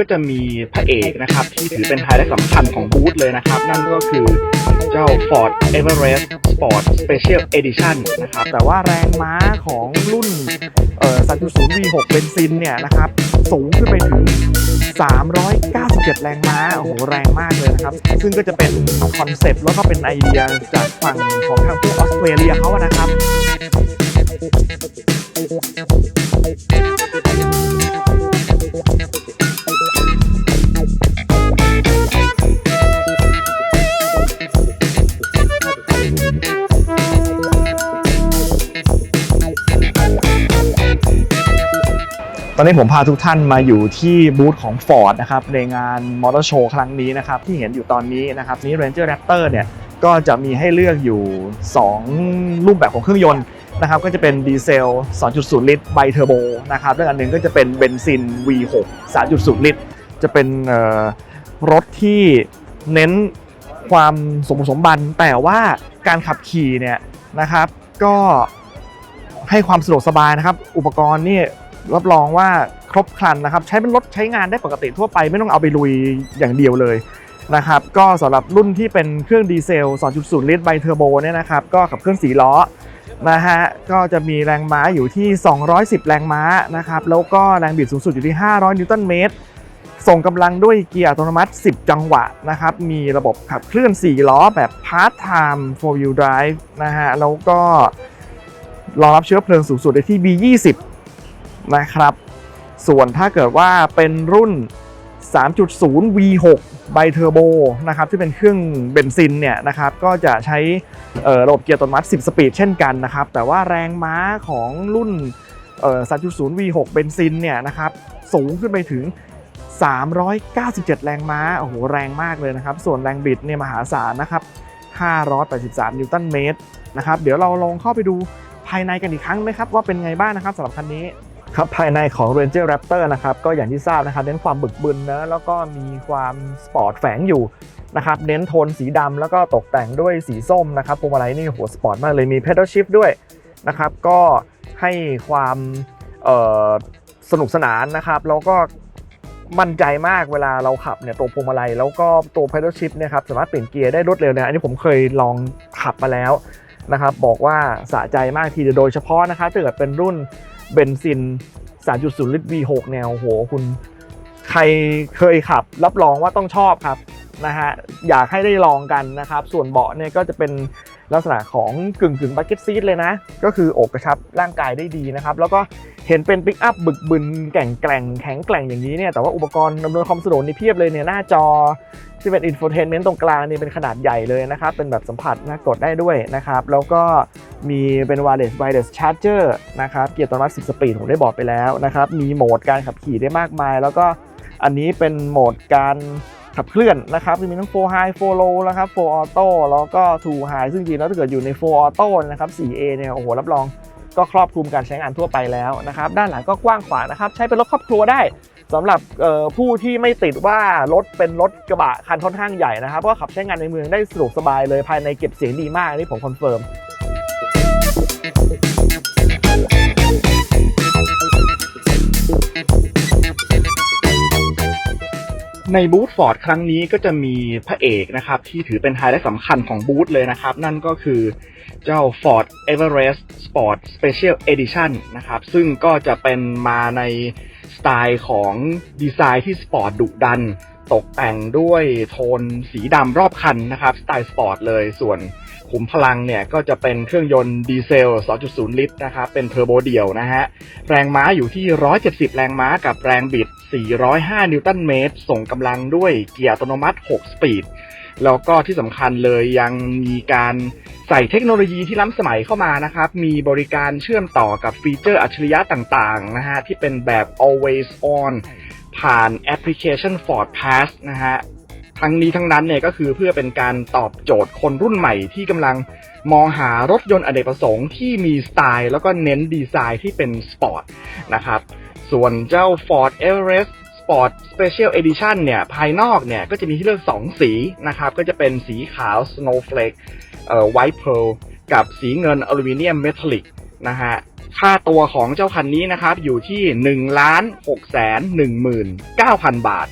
ก็จะมีพระเอกนะครับ ที่ถือเป็นไฮไลท์สำคัญของบูธเลยนะครับ นั่นก็คือเจ้า Ford Everest Sport Special Edition นะครับ แต่ว่าแรงม้าของรุ่นเอ่อ 3.0 V6 เบนซินเนี่ยนะครับ สูงขึ้นไปถึง 397 แรงม้า โอ้โห แรงมากเลยนะครับ ซึ่งก็จะเป็นคอนเซปต์แล้วก็เป็นไอเดียจากฝั่งของทางพวกออสเตรเลียเขาอะนะครับ ตอนนี้ผมพาทุกท่านมาอยู่ที่บูธของ Ford นะครับในงานมอเตอร์โชว์ครั้งนี้นะครับที่เห็นอยู่ตอนนี้นะครับนี้ Ranger Raptor เนี่ยก็จะมีให้เลือกอยู่ 2 รูปแบบของเครื่องยนต์นะครับก็จะเป็นดีเซล 2.0 ลิตรไบเทอร์โบนะครับแล้วอันหนึงก็จะเป็นเบนซิน V6 3.0 ลิตร จะเป็นรถที่เน้นความสมบูรณ์สมบัน แต่ว่าการขับขี่เนี่ยนะครับก็ให้ความสะดวกสบายนะครับ อุปกรณ์นี่ รับรองว่าครบครันนะครับ ใช้เป็นรถใช้งานได้ปกติทั่วไปไม่ต้องเอาไปลุยอย่างเดียวเลยนะครับ ก็สำหรับรุ่นที่เป็นเครื่องดีเซล 2.0 ลิตรไบเทอร์โบเนี่ยนะครับ ก็ขับเคลื่อน4ล้อนะฮะก็จะมีแรงม้าอยู่ที่ 210 แรงม้านะครับ แล้วก็แรงบิดสูงสุดอยู่ที่ 500 นิวตันเมตร ส่งกำลังด้วยเกียร์อัตโนมัติ 10 จังหวะนะครับ มีระบบขับเคลื่อน 4 ล้อแบบ Part Time 4 Wheel Drive นะฮะแล้วก็รองรับเชื้อเพลิงสูงสุดได้ที่ B20 นะครับ ส่วนถ้าเกิดว่าเป็นรุ่น 3.0 V6 ไบเทอร์โบนะครับที่เป็นเครื่องเบนซินเนี่ยนะครับก็จะใช้ระบบเกียร์อัตโนมัติ 10 สปีดเช่นกันนะครับแต่ว่าแรงม้าของรุ่น 3.0 V6 เบนซินเนี่ยนะครับสูงขึ้นไปถึง 397 แรงม้าโอ้โหแรงมากเลยนะครับส่วนแรงบิดเนี่ยมหาศาลนะครับ 583 นิวตันเมตรนะครับเดี๋ยวเราลองเข้าไปดูภายในกันอีกครั้งไหมครับว่าเป็นไงบ้างนะครับสำหรับคันนี้ ครับภายในของ Ranger Raptor นะครับก็อย่างที่ทราบนะครับเน้นความบึกบึนนะแล้วก็มีความสปอร์ตแฝงอยู่นะครับเน้นโทนสีดำแล้วก็ตกแต่งด้วยสีส้มนะครับพวงมาลัยนี่โหสปอร์ตมากเลยมี pedal shift ด้วยนะครับก็ให้ความสนุกสนานนะครับแล้วก็มั่นใจมากเวลาเราขับเนี่ยตัวพวงมาลัยแล้วก็ตัว pedal shift เนี่ยครับสามารถเปลี่ยนเกียร์ได้รวดเร็วเนี่ยอันนี้ผมเคยลองขับมาแล้วนะครับบอกว่าสะใจมากทีเดียวโดยเฉพาะนะครับถ้าเกิดเป็นรุ่น เบนซิน 3.0 ลิตร V6 แนวโหคุณใครเคยขับ รับรองว่าต้องชอบครับนะฮะอยากให้ได้ลองกันนะครับ ส่วนเบาะเนี่ยก็จะเป็นลักษณะของกึ่งกึ่งบัคเก็ตซีทเลยนะ ก็คืออกกระชับร่างกายได้ดีนะครับ แล้วก็ เห็นเป็นปิกอัพบึกบึนแก่งแกร่งแข็งแกร่งอย่างนี้เนี่ยแต่ว่าอุปกรณ์อำนวยความสะดวกนี่เพียบเลยเนี่ยหน้าจอที่เป็นอินโฟเทนเมนต์ตรงกลางนี่เป็นขนาดใหญ่เลยนะครับ เป็นแบบสัมผัสนะกดได้ด้วยนะครับ แล้วก็มีเป็น wireless wireless charger นะครับเกียร์อัตโนมัติ10 สปีดผมได้บอกไปแล้วนะครับ มีโหมดการขับขี่ได้มากมาย แล้วก็อันนี้เป็นโหมดการขับเคลื่อนนะครับมีทั้ง 4 high 4 low นะครับ 4 auto แล้วก็ 2 high ซึ่งจริงแล้วถ้าเกิดอยู่ใน 4 auto นะครับ 4A เนี่ยโอ้โหรับรอง ก็ครอบคลุมการใช้งานทั่วไปแล้วนะครับ ด้านหลังก็กว้างขวางนะครับ ใช้เป็นรถครอบครัวได้สำหรับผู้ที่ไม่ติดว่ารถเป็นรถกระบะคันค่อนข้างใหญ่นะครับ ก็ขับใช้งานในเมืองได้สะดวกสบายเลยภายในเก็บเสียงดีมากนี่ผมคอนเฟิร์มในบูธฟอร์ดครั้งนี้ก็จะมีพระเอกนะครับ ที่ถือเป็นไฮไลท์สำคัญของบูธเลยนะครับ นั่นก็คือ เจ้า Ford Everest Sport Special Edition นะครับ ซึ่งก็จะเป็นมาในสไตล์ของดีไซน์ที่สปอร์ตดุดัน ตกแต่งด้วยโทนสีดำรอบคันนะครับ สไตล์สปอร์ตเลย ส่วนขุมพลังเนี่ย ก็จะเป็นเครื่องยนต์ดีเซล 2.0 ลิตรนะครับ เป็นเทอร์โบเดี่ยวนะฮะ แรงม้าอยู่ที่ 170 แรงม้ากับแรงบิด 405 นิวตันเมตร ส่งกำลังด้วยเกียร์อัตโนมัติ 6 สปีด แล้วก็ที่สำคัญเลยยังมีการใส่เทคโนโลยีที่ล้ำสมัยเข้ามานะครับ มีบริการเชื่อมต่อกับฟีเจอร์อัจฉริยะต่างๆนะฮะที่เป็นแบบ always on ผ่านแอปพลิเคชัน Ford Pass นะฮะทั้งนี้ทั้งนั้นเนี่ยก็คือเพื่อเป็นการตอบโจทย์คนรุ่นใหม่ที่กำลังมองหารถยนต์อเนกประสงค์ที่มีสไตล์ แล้วก็เน้นดีไซน์ที่เป็นสปอร์ตนะครับ ส่วนเจ้า Ford Everest Sport Special Edition เนี่ย ภายนอกเนี่ย ก็จะมีที่เลือก 2 สีนะครับ ก็จะเป็นสีขาว Snowflake เอ่อ White Pearl กับสีเงินอลูมิเนียมเมทัลลิกนะฮะค่าตัวของเจ้าคันนี้นะครับ อยู่ที่1ล้าน6แสน1หมื่น9,000 บาท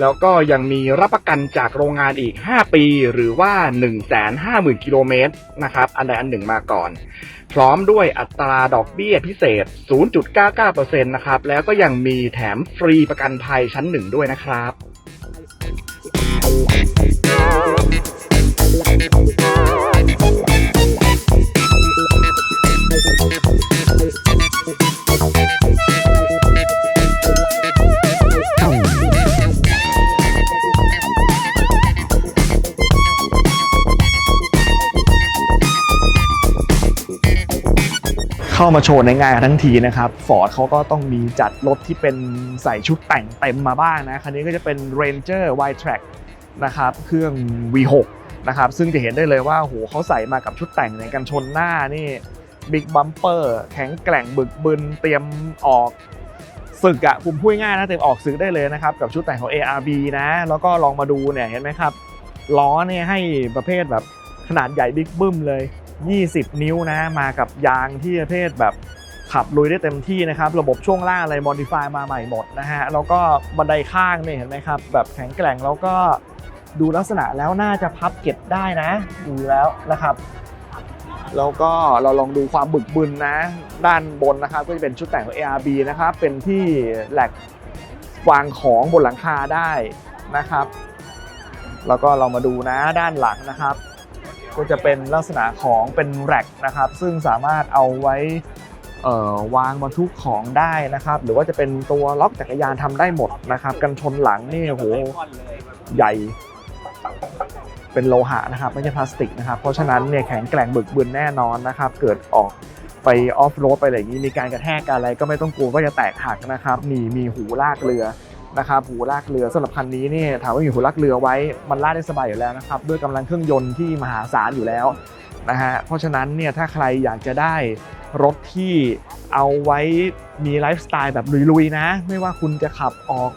แล้วก็ยังมีรับประกันจากโรงงานอีก 5 ปี หรือว่า 150,000 กิโลเมตรนะครับ อันใดอันหนึ่งมาก่อน พร้อมด้วยอัตราดอกเบี้ยพิเศษ 0.99%นะครับ แล้วก็ยังมีแถมฟรีประกันภัยชั้นหนึ่งด้วยนะครับ เข้ามาโชว์ในงานทั้งทีนะครับฟอร์ดเขาก็ต้องมีจัดรถที่เป็นใส่ชุดแต่งเต็มมาบ้างนะคันนี้ก็จะเป็น Ranger Y-Track นะครับเครื่อง V6 นะครับซึ่งจะเห็นได้เลยว่าโหเขาใส่มากับชุดแต่งในกันชนหน้านี่บิ๊กบัมเปอร์แข็งแกร่งบึกบึนเตรียมออกศึกอะผมพูดง่ายนะเตรียมออกศึกได้เลยนะครับกับชุดแต่งของ ARB นะแล้วก็ลองมาดูเนี่ยเห็นไหมครับล้อเนี่ยให้ประเภทแบบขนาดใหญ่บิ๊กบึ้มเลย 20 นิ้วนะ มากับยางที่ประเภทแบบขับลุยได้เต็มที่นะครับ ระบบช่วงล่างอะไร modify มาใหม่หมดนะฮะ แล้วก็บันไดข้างเนี่ยเห็นไหมครับ แบบแข็งแกร่งแล้วก็ดูลักษณะแล้วน่าจะพับเก็บได้นะ ดูแล้วนะครับ แล้วก็เราลองดูความบึกบึนนะ ด้านบนนะครับ ก็จะเป็นชุดแต่งของ ARB นะครับ เป็นที่แหลกวางของบนหลังคาได้นะครับ แล้วก็เรามาดูนะด้านหลังนะครับ ก็จะเป็นลักษณะของเป็นแร็กนะครับ ซึ่งสามารถเอาไว้วางบรรทุกของได้นะครับ หรือว่าจะเป็นตัวล็อกจักรยานทำได้หมดนะครับ กันชนหลังนี่โหใหญ่ เป็นโลหะนะครับ ไม่ใช่พลาสติกนะครับ เพราะฉะนั้นเนี่ยแข็งแกร่งบึกบึนแน่นอนนะครับ เกิดออกไปออฟโรดไปอะไรอย่างนี้มีการกระแทกกันอะไรก็ไม่ต้องกลัวว่าจะแตกหักนะครับมีมีหูลากเรือ นะครับหูลากเรือสำหรับคันนี้เนี่ยถามว่ามีหูลากเรือไว้มันลากได้สบายอยู่แล้วนะครับด้วยกำลังเครื่องยนต์ที่มหาศาลอยู่แล้วนะฮะเพราะฉะนั้นเนี่ยถ้าใครอยากจะได้รถที่เอาไว้มีไลฟ์สไตล์แบบลุยๆนะ ไม่ว่าคุณจะขับออก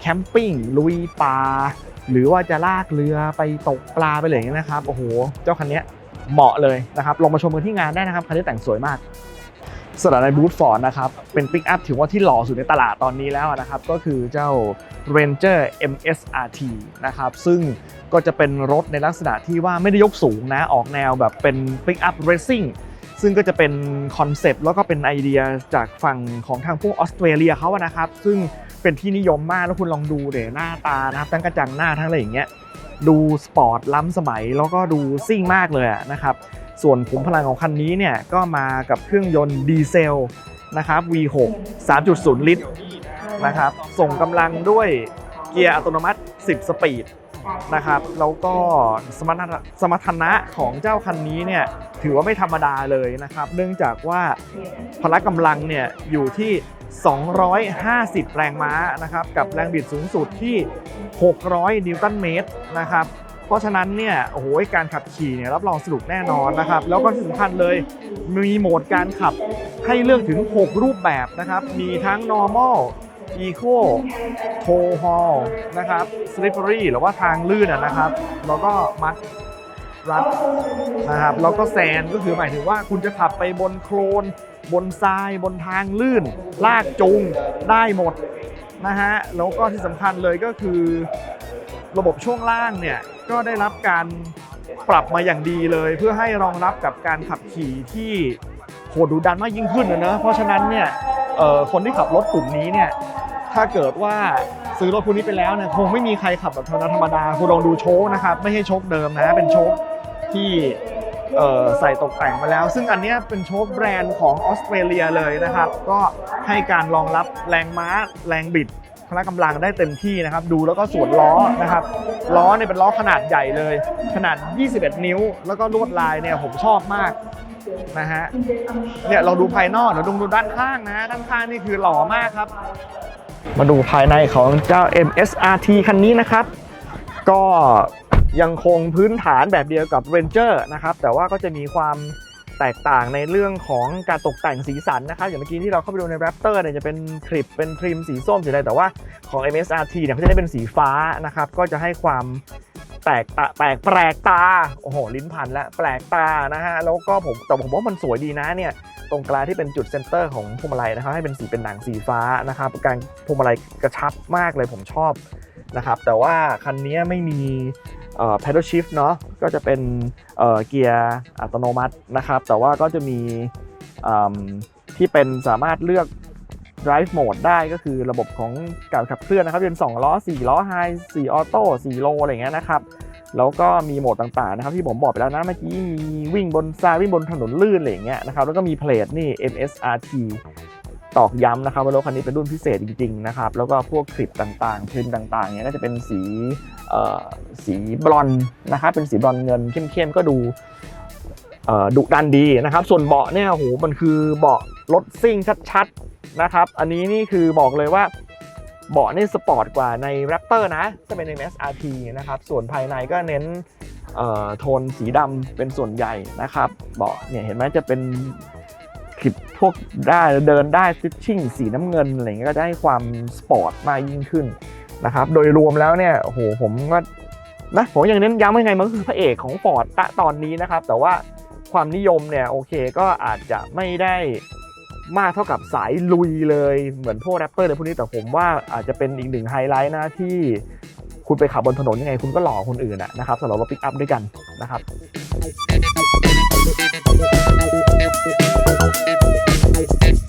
แคมปิ้งลุยป่าหรือว่าจะลากเรือไปตกปลาไปอะไรอย่างเงี้ยนะครับโอ้โหเจ้าคันนี้เหมาะเลยนะครับลองมาชมกันที่งานได้นะครับคันนี้แต่งสวยมาก สำหรับในบูธฟอร์ดนะครับ เป็นปิกอัพถือว่าที่หล่อสุดในตลาดตอนนี้แล้วนะครับ ก็คือเจ้า Ranger MSRT นะครับ ซึ่งก็จะเป็นรถในลักษณะที่ว่าไม่ได้ยกสูงนะ ออกแนวแบบเป็นปิกอัพเรซซิ่งซึ่งก็จะเป็นคอนเซปต์แล้วก็เป็นไอเดียจากฝั่งของทางพวกออสเตรเลียเขาอะนะครับ ซึ่งเป็นที่นิยมมากแล้วคุณลองดูเดี๋ยหน้าตานะครับทั้งกระจังหน้าทั้งอะไรอย่างเงี้ยดูสปอร์ตล้ำสมัยแล้วก็ดูซิ่งมากเลยนะครับ ส่วนขุมพลังของคันนี้เนี่ยก็มากับเครื่องยนต์ดีเซลนะครับ V6 3.0 ลิตรนะครับ ส่งกำลังด้วยเกียร์อัตโนมัติ 10 สปีดนะครับ แล้วก็สมรรถสมรรถนะของเจ้าคันนี้เนี่ยถือว่าไม่ธรรมดาเลยนะครับ เนื่องจากว่าพละกำลังเนี่ยอยู่ที่ 250 แรงม้านะครับ กับแรงบิดสูงสุดที่ 600 นิวตันเมตรนะครับ เพราะฉะนั้นเนี่ยโอ้โหการขับขี่เนี่ยรับรองสนุกแน่นอนนะครับ แล้วก็ที่สำคัญเลยมีโหมดการขับให้เลือกถึง 6 รูปแบบนะครับ มีทั้ง normal eco tow haul นะครับ slippery หรือว่าทางลื่นนะครับ แล้วก็ mud rut นะครับ แล้วก็แซนก็คือหมายถึงว่าคุณจะขับไปบนโคลน บนทราย บนทางลื่น ลากจูงได้หมดนะฮะ แล้วก็ที่สำคัญเลยก็คือ ระบบช่วงล่างเนี่ยก็ได้รับการปรับมาอย่างดีเลย เพื่อให้รองรับกับการขับขี่ที่โหดดุดันมากยิ่งขึ้นนะเนอะเพราะฉะนั้นเนี่ยคนที่ขับรถกลุ่มนี้เนี่ยถ้าเกิดว่าซื้อรถพวกนี้ไปแล้วเนี่ยคงไม่มีใครขับแบบธรรมดาธรรมดาคุณลองดูโชคนะครับไม่ใช่โชคเดิมนะเป็นโชคที่ใส่ตกแต่งมาแล้ว ซึ่งอันนี้เป็นโชคแบรนด์ของออสเตรเลียเลยนะครับ ก็ให้การรองรับแรงม้าแรงบิด พละกำลังได้เต็มที่นะครับ ดูแล้วก็ส่วนล้อนะครับ ล้อเนี่ยเป็นล้อขนาดใหญ่เลย ขนาด 21 นิ้ว แล้วก็ลวดลายเนี่ยผมชอบมากนะฮะเนี่ยเราดูภายนอกเดี๋ยวดูดูด้านข้างนะด้านข้างนี่คือหล่อมากครับ มาดูภายในของเจ้า MSRT คันนี้นะครับ ก็ยังคงพื้นฐานแบบเดียวกับ Ranger นะครับ แต่ว่าก็จะมีความ แตกต่างในเรื่องของการตกแต่งสีสันนะครับอย่างเมื่อกี้ที่เราเข้าไปดูใน Raptor เนี่ยจะเป็นคลิปเป็นทริมสีส้มสีอะไรแต่ว่าของ MSRT เนี่ยเขาจะได้เป็นสีฟ้านะครับก็จะให้ความแปลกตาแปลกแปลกตาโอ้โหลิ้นพันแล้วแปลกตานะฮะแล้วก็ผมแต่ผมว่ามันสวยดีนะเนี่ยตรงกลางที่เป็นจุดเซนเตอร์ของพวงมาลัยนะครับให้เป็นสีเป็นหนังสีฟ้านะครับการพวงมาลัยกระชับมากเลยผมชอบนะครับแต่ว่าคันนี้ไม่มี เอ่อ pedal shift เนาะก็จะเป็นเกียร์อัตโนมัตินะครับ แต่ว่าก็จะมีที่เป็นสามารถเลือก drive mode ได้ก็คือระบบของการขับเคลื่อนนะครับเป็น2ล้อ 4 ล้อ high 4ออโต้4โลอะไรเงี้ยนะครับ แล้วก็มีโหมดต่างๆนะครับที่ผมบอกไปแล้วนะเมื่อกี้มีวิ่งบนทรายวิ่งบนถนนลื่นอะไรเงี้ยนะครับแล้วก็มีเพลทนี่ MSRT ตอกย้ำนะครับว่ารถคันนี้เป็นรุ่นพิเศษจริงๆนะครับแล้วก็พวกคลิปต่างๆพิมพ์ต่างๆเนี่ยก็จะเป็นสีเอ่อสีบลอนนะครับเป็นสีบลอนเงินเข้มๆก็ดูเอ่อดุดันดีนะครับ ส่วนเบาะเนี่ยโอ้โหมันคือเบาะรถซิ่งชัดๆนะครับ อันนี้นี่คือบอกเลยว่าเบาะนี่สปอร์ตกว่าใน Raptor นะจะเป็นใน SRT นะครับ ส่วนภายในก็เน้นเอ่อโทนสีดำเป็นส่วนใหญ่นะครับ เบาะเนี่ยเห็นไหมจะเป็น คลิปพวกได้เดินได้ฟิชชิ่งสีน้ำเงินอะไรเงี้ยก็จะให้ความสปอร์ตมากยิ่งขึ้นนะครับโดยรวมแล้วเนี่ยโอ้โหผมก็นะผมยังเน้นย้ำยังไงมันคือพระเอกของฟอร์ดตอนนี้นะครับ แต่ว่าความนิยมเนี่ยโอเคก็อาจจะไม่ได้มากเท่ากับสายลุยเลยเหมือนพวกแรปเปอร์เลยพวกนี้แต่ผมว่าอาจจะเป็นอีกหนึ่งไฮไลท์นะที่คุณไปขับบนถนนยังไง คุณก็หล่อคนอื่นอะนะครับสำหรับรถปิกอัพด้วยกันนะครับ Thank